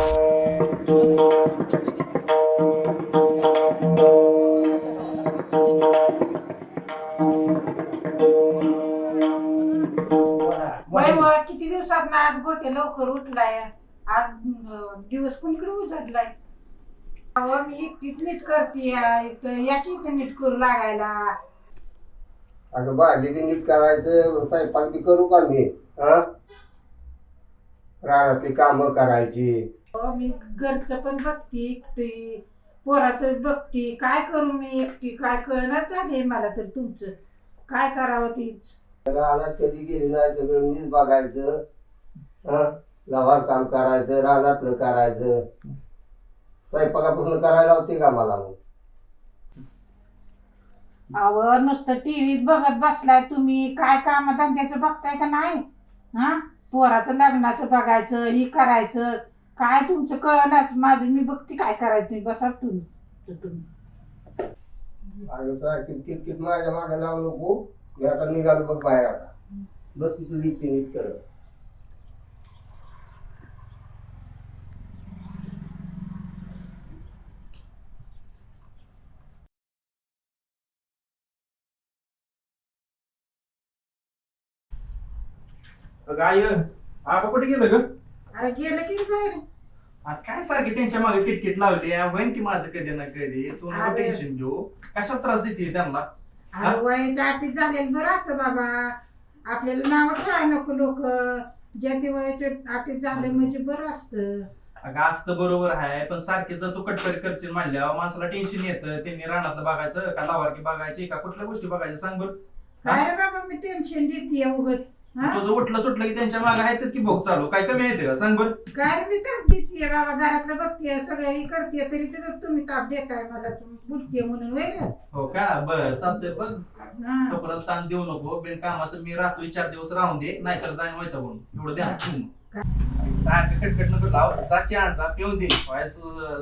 वय किती दिवसात ना आज गोटे लवकर उठलाय. आज दिवस कुणीकडे उजडलाय? अहो मी एकटीच नीट करते याची इथं नीट करू लागायला. अगं भाजी बी नीट करायचं स्वयंपाक बी करू का मी? हा? रानातली कामं करायची. मी घरचं पण बघते एकटी. पोराचं बघते. काय करू मी एकटी? काय कळणार झाले मला तर तुमचं? काय करावं तीच? रानात कधी गेली नाही सगळं मीच बघायचं. हा? लवार काम करायचं रानातलं करायचं. स्वयंपाकापासून करायला होती का मला मग? अहो नुसतं टीव्हीत बघत बसलाय तुम्ही. काय काम धंद्याचं बघताय का नाही? हा? पोराचं लग्नाचं बघायचं ही करायचं. काय तुमचं कळनाच माझं मी बघते काय करायचं बसा तुम्ही. अगं किटकिट माझ्या मागे लावू नको. मी आता निघालो बघ बाहेर आता. बस तू तुझी इच्छा नीट कर. काय आपा कुठे गेलं ग? अरे गेलं की बाहेर. काय सारखी त्यांच्या मागे किटकिट लावली आहे. होईन की माझं कधी ना कधी? तू नको अरे. टेन्शन घेऊ. कशाला त्रास देते त्यांना? अरे वयाच्या आठीत झालेलं बरं असतं बाबा. आपल्याला नाव ठेवायला नको लोक. ज्या ते वयाच्या आठीत झाले म्हणजे बरं असतं. अगं असतं बरोबर आहे पण सारखे जर तू कटकट करशील म्हणल्यावर माणसाला टेन्शन येतं. त्यांनी रानातलं बघायचं का लावारकी बघायची का कुठल्या गोष्टी बघायच्या सांग बरं. काय रे बाबा मी टेन्शन देते उगच. हा? तुझं उठलं सुटलं की त्यांच्या मागे आहेतच की भोग चालू. काय कमी येते का सांग बरं. काय रे मी ताप देते बाबा घरातलं बघते सगळं हे करते तरी तर तुम्ही ताप देताय मला बोलते म्हणून हो का? बरं चालतंय बघ. टोकराला ताण देऊ नको बिन कामाचं मी राहतोय चार दिवस राहून दे नाहीतर जाईन व्हायचं म्हणून एवढं मग. सारखं कटकट नको लाव. जा चहा पिऊन दे. वायस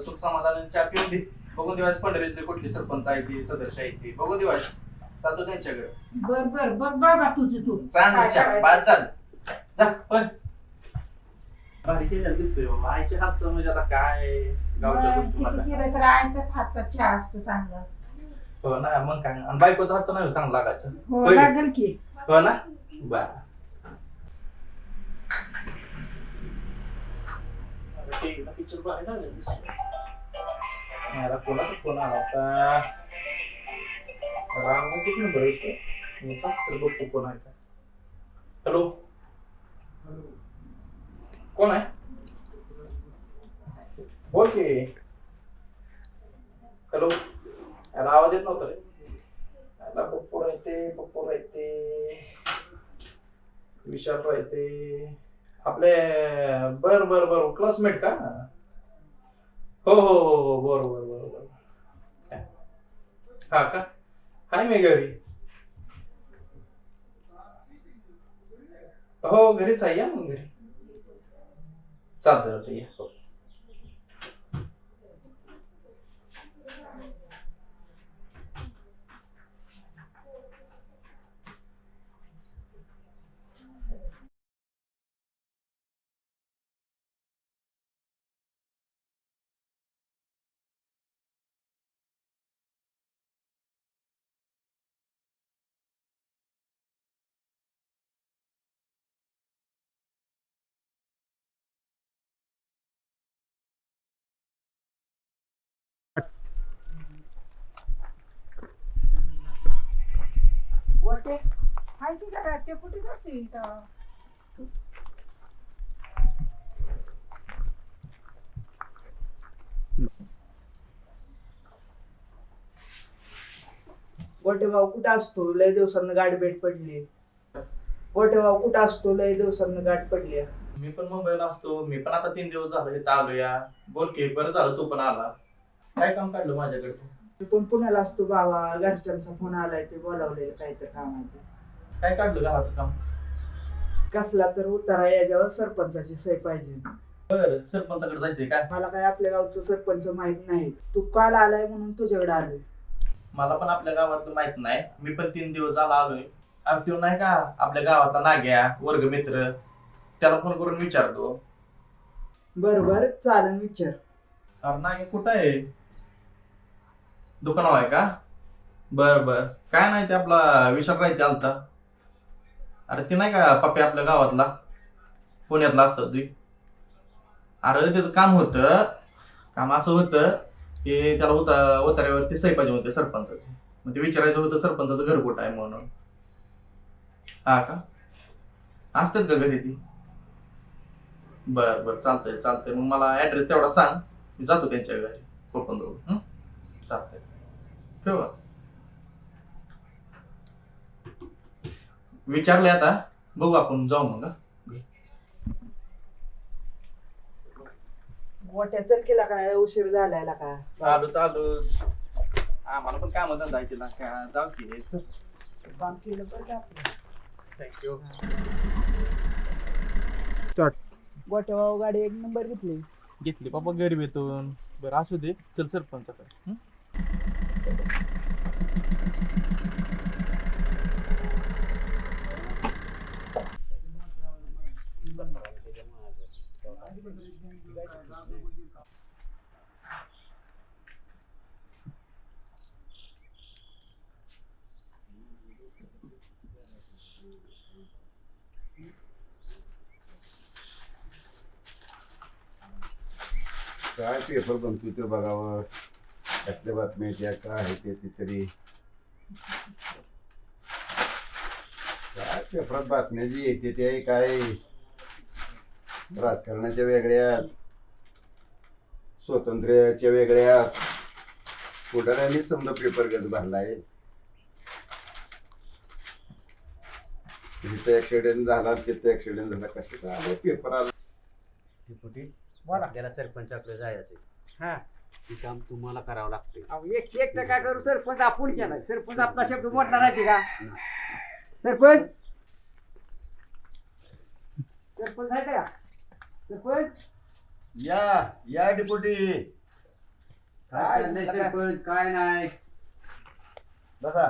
सुख समाधान चहा पिऊन दे. बघून दे वायस पंढरीतले कुठले सरपंच आहे ते सदस्य आहे ते. बघून दे वायस. चालतो त्यांच्याकडे. बर बर बघ बाबा तुझं तू चहा करायचं? बाद चाल. जा पण भारी केलेला दिसतोय बाबा. आईच्या हातचं म्हणजे आता काय गावच्या बरं, गोष्टी किती मला केलं तर आईच्याच हातचा चहा असतो चांगला. हो ना मग काय? आणि बायकोचा हातचं नाही चांगला लागायचं. हो होय. लागेल की. हो ना? बर पिक्चर बघायला लागले दिसतोय. मला कोणाचा फोन आला होता? राम किती नंबर आहे इसका? याचा? तर बघतो कोण आहे का हॅलो कोण आहे बोल की हॅलो याला आवाज येत नव्हता रे याला पप्पू राहते पप्पू राहते विशाल राहते आपले बर बर बर क्लासमेट का हो हो हो हो बरोबर बरोबर हा का हाय मी घरी. हो घरीच आहे या मग घरी. चालतं चालतं या हो बोलते हाय की घरात ते कुठे जाते इथं? भाऊ कुठं असतो? लय दिवसांना गाडी भेट पडली. गोटे भाऊ कुठं असतो? लय दिवसांना गाठ पडली. मी पण मुंबईला असतो. मी पण आता तीन दिवस झालो इथं आलो या बोल की बरं झालं तू पण आला. काय काम काढलं माझ्याकडे? तू? मी पण पुण्याला असतो बाबा. घरच्यांचा फोन आलाय ते बोलावलेलं काहीतरी काम आहे ते. काय काढलं घराचं काम? कसला तर उतारा याच्यावर सरपंचाची सही पाहिजे. बरं सरपंचाकडे जायचंय काय मला काय आपल्या गावचं सरपंच माहीत नाही. तू काल आलाय म्हणून तुझ्याकडे आलोय. मला पण आपल्या गावातलं माहीत नाही. मी पण तीन दिवस झाला आलोय. अरे तो नाही का? आपल्या गावातला नाग्या वर्गमित्र त्याला फोन करून विचारतो. बर बर चालन विचार. अरे नाही कुठं आहे? दुकानावर आहे का? बर बर. काय नाही ते आपला विशाल राहते आलता. अरे ते नाही का पप्पे आपल्या गावातला? पुण्यातला असतात ते. अरे त्याचं काम होतं काम असं होतं की त्याला उता उतार्यावरती सही पाहिजे होते सरपंचाचे. मग ते विचारायचं होतं सरपंचाचं घर कुठं आहे म्हणून. हा का? असतात का घरी ती? बर बर चालतंय चालतंय. मग मला ऍड्रेस तेवढा सांग. मी जातो त्यांच्या घरी कोकण रोड चालतंय. ठेवा विचारले आता. बघू आपण जाऊ मग. मोठ्या चल केला काय उशीर झालाय का? चालू चालूच आम्हाला पण काम धंदा आहे तिला का जाऊ की. काम केलं बरं का आपलं? थँक्यू गोट्या भाऊ गाडी एक नंबर घेतली. घेतली. बाबा गरिबीतून बरं असू दे. चल सरपंचाकडे. काय पेपर बनतोय ते बघावं? त्यातल्या बातम्या ज्या काय आहे ते ते तरी. काय पेपरात बातम्या जी येते ते काय? राजकारणाच्या वेगळ्याच स्वातंत्र्याच्या वेगळ्याच. पुढाऱ्यांनी समजा पेपर गज भरलाय? तिथं ऍक्सिडेंट झाला तिथं ऍक्सिडेंट झाला कशाचा आलं पेपर आला? बोला. आपल्याला सरपंचाकडे जायचंय. हा. ते काम तुम्हाला करावं लागते अहो, एकशे एक टक्का करू सरपंच आपण केलाय सरपंच आपला शब्द मोडणार आहे का? सरपंच? सरपंच आहे का? सरपंच? या या डिपुटी. काय चाललंय सरपंच? काय नाही. बसा.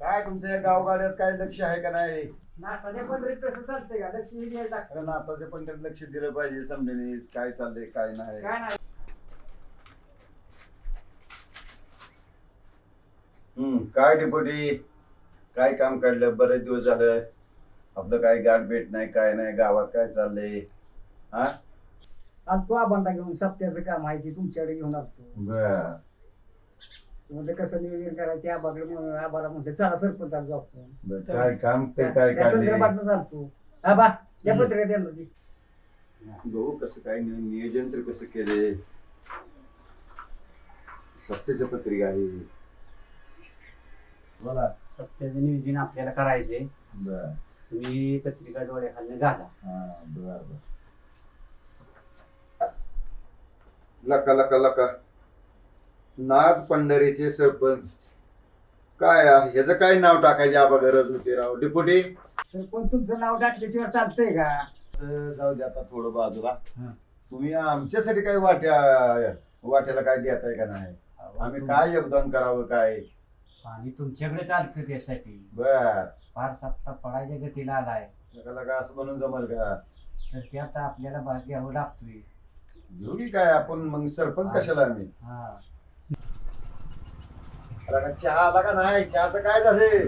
काय तुमच्या या गावगाड्यात काय लक्ष आहे का नाही? नाताच्या पंढरीत कसं चालतंय का? लक्ष. कारण आताच्या दिलं पाहिजे समजेने काय चाललंय काय नाही. काय नाही. हम्म काय डिपुटी? काय काम काढलं? बरेच दिवस झालं. आपलं काय गाठ भेट नाही काय नाही गावात काय चाललंय? हा? आणि तो आबांना घेऊन सप्त्याचं काम आहे ते तुमच्याकडे घेऊन आलतो. बर. म्हणजे कसं नियोजन करायचं ते आबाकडे म्हणून आबाला म्हणते चला सरपंचाला जाऊ आपण. बर, काय काम ते काय त्या काढले? संदर्भात चालतो. आबा या. पत्रिका द्या ना ती. बघू कसं काय नि- नियोजन तर कसं केले सत्याच्या पत्रिका आहे. बोला सत्याचं नियोजन आपल्याला करायचंय. बर. तुम्ही पत्रिका डोळ्याखाली घाला हा बर बर. लका लका लका. नाथ पंढरीचे सरपंच. काय आहे? ह्याचं काय नाव टाकायचे आबा गरज होती राव? डिपुटी? सरपंच तुमचं नाव टाकल्याशिवाय चालतंय का? जाऊ दे आता थोडं बाजूला. हा. तुम्ही आमच्यासाठी काय वाट्या वाट्याला काय देताय का नाही? आम्ही काय योगदान करावं काय? पाणी तुमच्याकडे चालतं त्यासाठी. बर. फार सप्ताह पडायच्या गतीला आलाय. लका असं म्हणून जमल का? तर ते आता आपल्याला भाग घ्यावं लागतोय. घेऊ की काय आपण? मग सरपंच कशाला आम्ही? हा. लका चहा आला का नाही चहाचं काय की ते.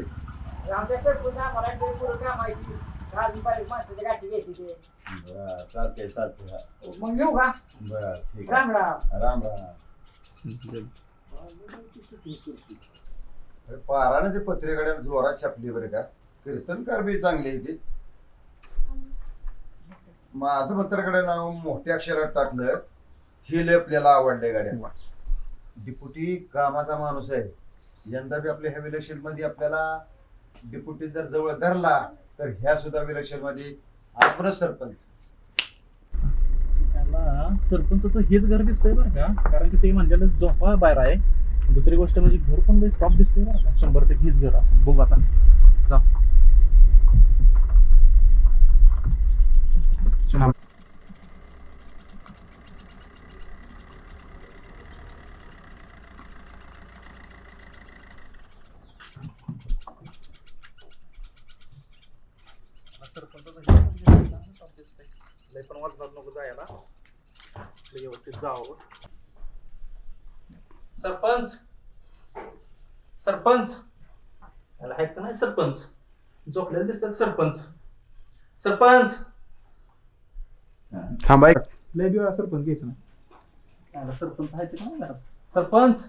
बर चालतंय मग घेऊ का? बर ठीक आहे. राम राम. राम राम. अरे पाराने ते पत्रिकडे जोरात छापली बरं का. कीर्तनकार बी चांगली आहे ती. माझं पत्रकडे नाव मोठ्या अक्षरात टाकलं हे लय आपल्याला आवडले गाड्या. डिपुटी कामाचा माणूस आहे. यंदा बी आपल्या ह्या विलक्षणमध्ये आपल्याला डिपुटी जर जवळ धरला तर ह्या सुद्धा विलक्षणमध्ये आपणच सरपंच. त्याला सरपंचाचं हेच घर दिसतंय बरं का. कारण की ते म्हणलेलं झोपा बाहेर आहे. दुसरी गोष्ट म्हणजे घर पण टॉप दिसतंय बरं का. शंभर टक्के हेच घर असं. बघू आता. जा शंभर सरपंचाचं घर पण दिसतंय, चांगलं top दिसतंय. लय पण वाजणार नको जायला व्यवस्थित जावं सरपंच सरपंच याला आहेत का नाही सरपंच झोपलेले दिसतात सरपंच सरपंच थांबा एक लय दिवस सरपंच घ्यायचं नाही याला सरपंच आहेत का नाही घरात? सरपंच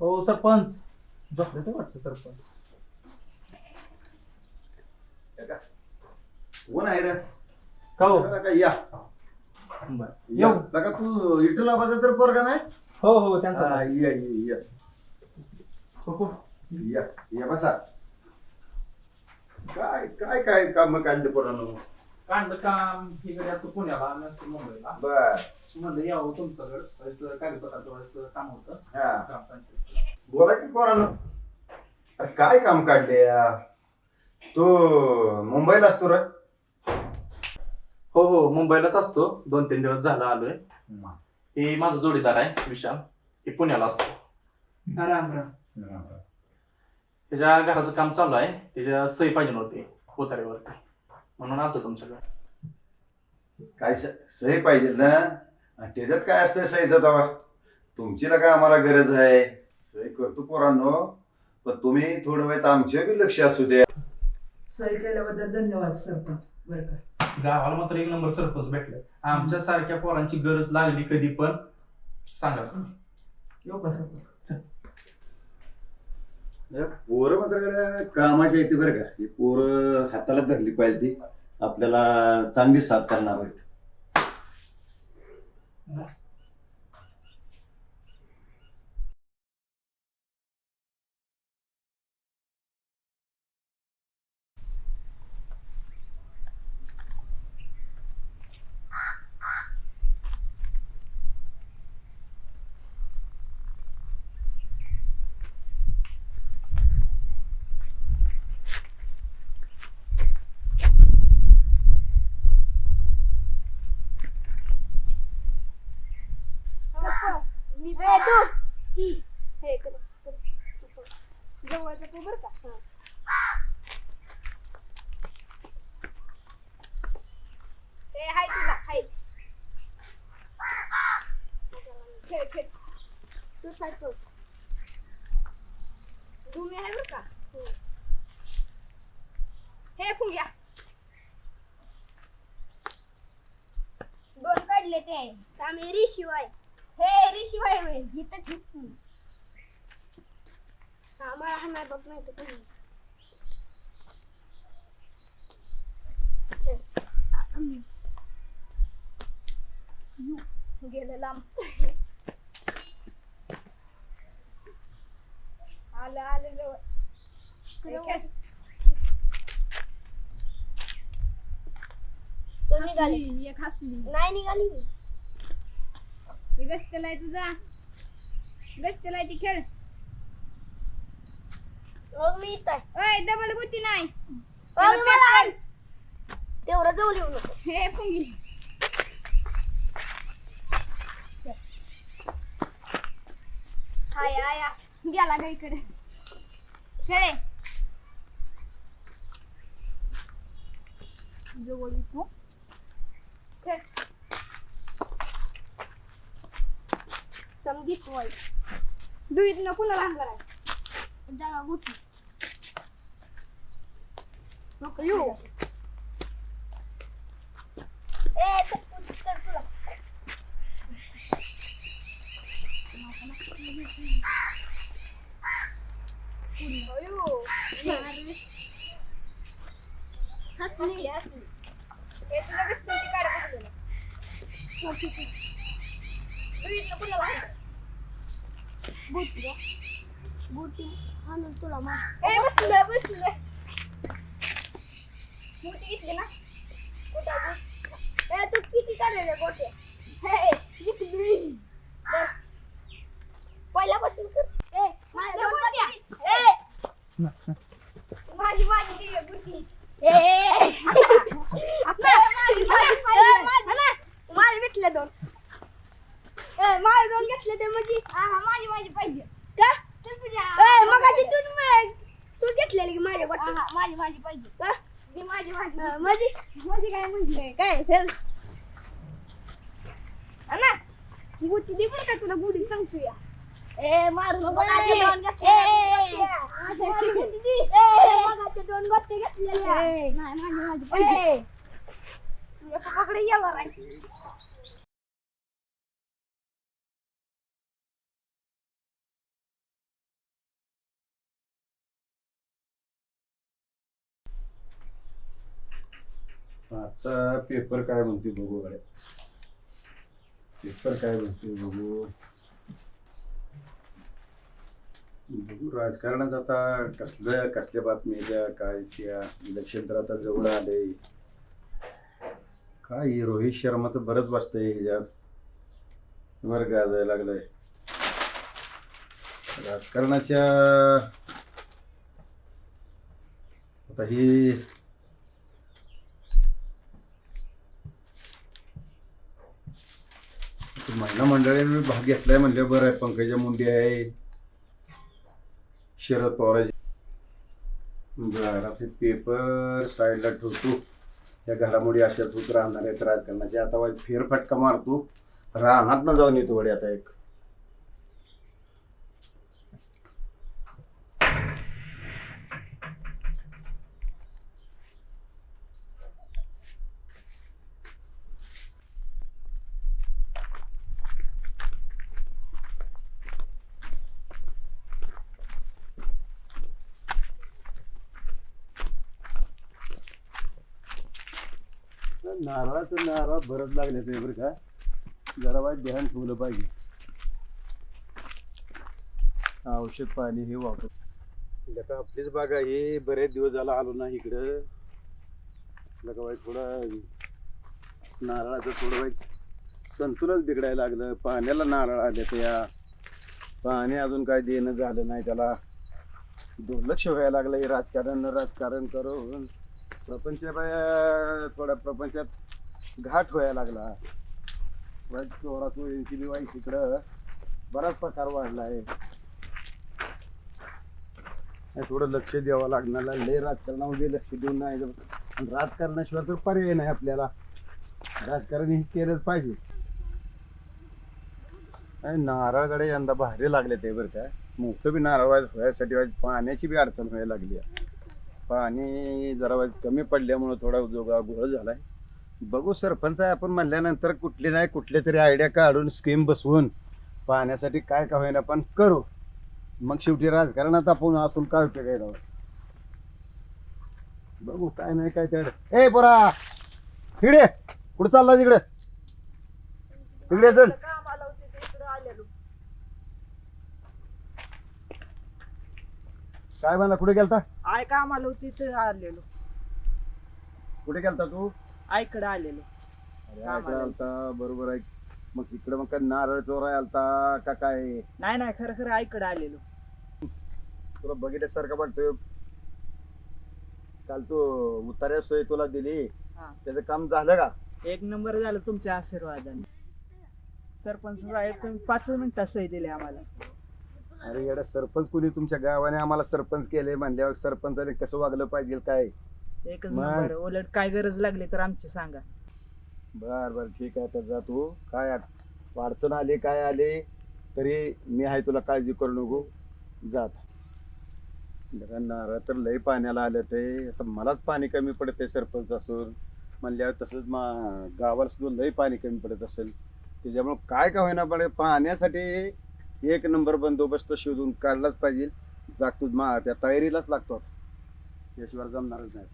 हो सरपंच झोपले ते वाटतं सरपंच कोण आहे रे का हो? लका या. बरं. या. लका तू इटला बाजा तर पोरगा नाही? हो हो त्यांचा हा, या या या. हो, हो. या या बसा. काय काय काय काम काढले पोरानं? काढलं काम इकडे असतो पुण्याला असतो मुंबईला. बर. म्हणलं यावं तुमच्याकडे. व्हायचं कागदपत्राचं व्हायचं काम होतं. हा. बोला की पोरानं. अरे काय काम काढले तू मुंबईला असतो रे. मुंबईलाच असतो. दोन तीन दिवस झाला आलोय. हे माझा जोडीदार आहे विशाल. हे पुण्याला असतो. राम राम. त्याच्या घराचं काम चालू आहे. त्याच्या सही पाहिजे नव्हती पोताऱ्यावरती म्हणून आलतो तुमच्याकडे. काय स- सही पाहिजे ना? आणि त्याच्यात काय असतं सहीचं तवा? तुमची ना काय आम्हाला गरज आहे? सही करतो पोरांनो. पण तुम्ही थोडं वेळ आमचे बी लक्ष असू द्या. सही केल्याबद्दल धन्यवाद सरपंच. बरं का. गावाला मात्र एक नंबर सरपंच भेटले. आमच्या सारख्या पोरांची गरज लागली कधी पण. सांगा. येऊ का सरपंच? पोरं मात्रकडे कामाची येते बरं का. ही पोरं हाताला धरली पाहिजे. ती आपल्याला चांगली साथ करणार आहेत. दोन काढले ते आम्ही रिशिवाय हे रिशिवाय होय इथं ठेवू आम्हाला हा नाही बघ नाही तर कोणी. गेलं लांब. आलं आलं जवळ. खेळ. हसली, एक हसली नाही निघाली. आहे तुझा गस्तेला आहे ती खेळ. मग मी इथं ओय डबल गुती नाही. तेवढं जवळ येऊ नको. हे पुंगी हाय आया गेला ग इकडे. खेळे. जवळ येतो. खेळ संगीत वय दुईत न कुणाला हाण कराय जागा गुटी नको येऊ ए तर तर तुला अयो हसली हसली हे तुला कसं ती काढ बघ दुईत न कुणाला हाण बुटी बुटी आणून तुला ए बसलं बसलं मोठी घेतली ना ए तू किती काढलेले गोटे पहिल्यापासून माझी माझी ए माझी माझी माझी भेटले दोन ए माझे दोन घेतले ते म्हणजे माझी माझी पाहिजे. का? मग अशी तू तू घेतलेली की माझ्या वाटत माझी माझी पाहिजे. का? माझी माझी. माझी? माझी काय म्हटले काय फेर ना गुटी दे बरं का तुला गुढी सांगतो या. ए मारू नको दोन गोटे घेतलेल्या नाही माझी माझी पाहिजे. तुझ्या पप्पाकडे येणार आहे आजचा पेपर काय म्हणते बघू गड्या? पेपर काय म्हणते बघू? बघू राजकारणात आता कसल्या कसल्या बातम्या काय त्या इलेक्शन तर आता जवळ आले. काय रोहित शर्माचं बरंच वाचतंय ह्याच्यात. बरं गाजायला लागलंय. राजकारणाच्या आता ही ते महिला मंडळाने भाग घेतलाय म्हणलं बरं आहे. पंकजा मुंडे आहे. शरद पवारांचे बरं आता पेपर साईडला ठेवतो. या घडामोडी अशाच होत राहणार आहेत. राजकारणाचे आता वाज फेरफटका मारतो. रानात ना जाऊन येतो वडे आता एक. नारळाचं नारळ भरत लागले ते बरं का. जरा वाईट ध्यान ठेवलं पाहिजे. औषध पाणी हे वापर. लका म्हणजे आपलीच बागा हे बरेच दिवस झाला आलो ना इकडं. म्हणजे लका वाईट थोडं नारळाचं थोडं वाईट संतुलच बिघडायला लागलं. पाण्याला नारळ आले त्या. पाणी अजून काय देणं झालं नाही त्याला. दुर्लक्ष व्हायला लागलं हे राजकारण राजकारण करून. प्रपंच बाया थोड्या प्रपंचात घाट व्हायला लागला. वाईट चोरा चोरींची बी वाईट इकडं बराच प्रकार वाढला आहे थोडं लक्ष द्यावं लागणार. लय राजकारणामध्ये लक्ष देऊन नाही राजकारणाशिवाय तर पर्याय नाही आपल्याला. राजकारण हे केलंच पाहिजे. नारळगडे यंदा भारी लागले ते बरं काय मोठं बी नारळ व्हायसाठी पाण्याची बी अडचण व्हायला लागली आहे. पाणी जरा वाईज कमी पडल्यामुळं थोडा जोगा घोळ झालाय. बघू सरपंच आहे आपण म्हणल्यानंतर कुठली नाही कुठले तरी आयडिया काढून स्कीम बसवून पाहण्यासाठी काय का होईना पण करू. मग शेवटी राजकारणात आपण असून काय उपयोग आहे राव? बघू काय नाही काय त्याड. ए पोरा! तिकडे कुठं चालला तिकडे तिकडे चल कामाला होते ते इकडं आलेलो काय म्हणला कुठे गेलता? आय कामाला होती ते आलेलो. कुठे गेलता तू? आईकडे आलेलो. अरे आलता. बरोबर आहे. मग इकडे मग काय नारळ चोराय आलता का काय? नाही नाही खरं खरं आईकडे आलेलो. तुला बघितल्यासारखं वाटतोय. काल तू उतार्या सही तुला दिली. हा. त्याचं काम झालं का? एक नंबर झालं तुमच्या आशीर्वादाने. सरपंच साहेब तुम्ही पाच मिनिटात सही दिली आम्हाला. अरे येडा सरपंच कुणी तुमच्या गावाने आम्हाला सरपंच केले म्हणल्यावर सरपंचाने कसं वागलं पाहिजे काय? एकच मग? नंबर उलट काय गरज लागली तर आमची सांगा. बर बर ठीक आहे तर जा तू. काय अड- अडचण आली काय आली तरी मी आहे तुला काळजी करू नको. जात नारळ तर लय पाण्याला आलं ते. आता मलाच पाणी कमी पडते सरपंच असून. म्हणल्यावर तसंच मा गावाला सुद्धा लय पाणी कमी पडत असेल. त्याच्यामुळे काय का होईना पडे पाण्यासाठी एक नंबर बंदोबस्त शोधून काढलाच पाहिजे. जागतूत मा त्या तयारीलाच लागतो याशिवाय जमणारच नाही.